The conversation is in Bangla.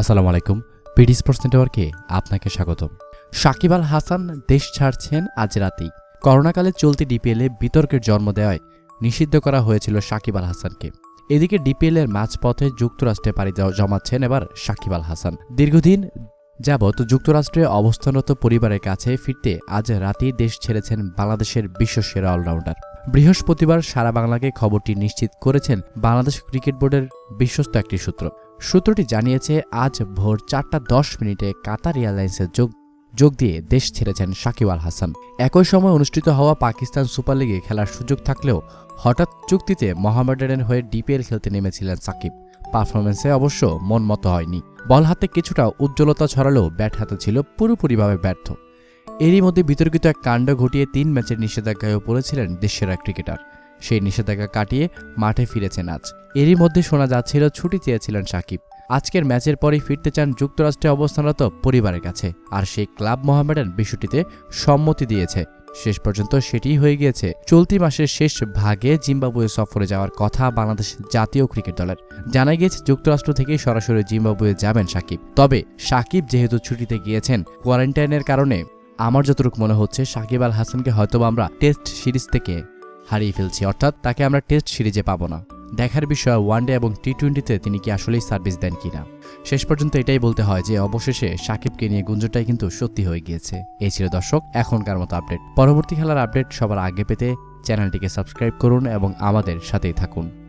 আসসালামু আলাইকুম। পিডি স্পোর্টস নেটওয়ার্কে আপনাকে স্বাগতম। সাকিব আল হাসান দেশ ছাড়ছেন আজ রাতেই। করোনাকালে চলতি ডিপিএলে বিতর্কের জন্ম দেওয়ায় নিষিদ্ধ করা হয়েছিল সাকিব আল হাসানকে। এদিকে ডিপিএল এর মাঝপথে যুক্তরাষ্ট্রে পাড়ি জমাচ্ছেন এবার সাকিব আল হাসান। দীর্ঘদিন যাবৎ যুক্তরাষ্ট্রে অবস্থানরত পরিবারের কাছে ফিরতে আজ রাতেই দেশ ছেড়েছেন বাংলাদেশের বিশ্বসেরা অলরাউন্ডার। বৃহস্পতিবার সারা বাংলাকে খবরটি নিশ্চিত করেছেন বাংলাদেশ ক্রিকেট বোর্ডের বিশ্বস্ত একটি সূত্র। সূত্রটি জানিয়েছে, আজ ভোর চারটা দশ মিনিটে কাতার এয়ারলাইন্সে যোগ যোগ দিয়ে দেশ ছেড়েছেন সাকিব আল হাসান। একই সময় অনুষ্ঠিত হওয়া পাকিস্তান সুপার লিগে খেলার সুযোগ থাকলেও হঠাৎ চুক্তিতে মোহামেডানের হয়ে ডিপিএল খেলতে নেমেছিলেন সাকিব। পারফরমেন্সে অবশ্য মন মতো হয়নি। বল হাতে কিছুটা উজ্জ্বলতা ছড়ালেও ব্যাট হাতে ছিল পুরোপুরিভাবে ব্যর্থ। এরই মধ্যে বিতর্কিত এক কাণ্ড ঘটিয়ে তিন ম্যাচের নিষেধাজ্ঞায়ও পড়েছিলেন দেশের এক ক্রিকেটার। সেই নিষেধাজ্ঞা কাটিয়ে মাঠে ফিরেছেন আজ। এরই মধ্যে শোনা যাচ্ছিল, ছুটি চেয়েছিলেন সাকিব। আজকের ম্যাচের পরেই ফিরতে চান যুক্তরাষ্ট্রে অবস্থানরত পরিবারের কাছে। আর সেই ক্লাব মোহামেডান বিষয়টিতে সম্মতি দিয়েছে। শেষ পর্যন্ত সেটিই হয়ে গিয়েছে। চলতি মাসের শেষ ভাগে জিম্বাবুয়ে সফরে যাওয়ার কথা বাংলাদেশ জাতীয় ক্রিকেট দলের। জানা গিয়েছে, যুক্তরাষ্ট্র থেকেই সরাসরি জিম্বাবুয়ে যাবেন সাকিব। তবে সাকিব যেহেতু ছুটিতে গিয়েছেন, কোয়ারেন্টাইনের কারণে আমার যতটুকু মনে হচ্ছে, সাকিব আল হাসানকে হয়তো আমরা টেস্ট সিরিজ থেকে হারিয়ে ফেলছি, অর্থাৎ তাকে আমরা টেস্ট সিরিজে পাবো না। দেখার বিষয় ওয়ানডে এবং টি টোয়েন্টিতে তিনি কি আসলেই সার্ভিস দেন কিনা? শেষ পর্যন্ত এটাই বলতে হয় যে, অবশেষে সাকিবকে নিয়ে গুঞ্জনটাই কিন্তু সত্যি হয়ে গিয়েছে। এই ছিল দর্শক, এখনকার মতো আপডেট। পরবর্তী খেলার আপডেট সবার আগে পেতে চ্যানেলটিকে সাবস্ক্রাইব করুন এবং আমাদের সাথেই থাকুন।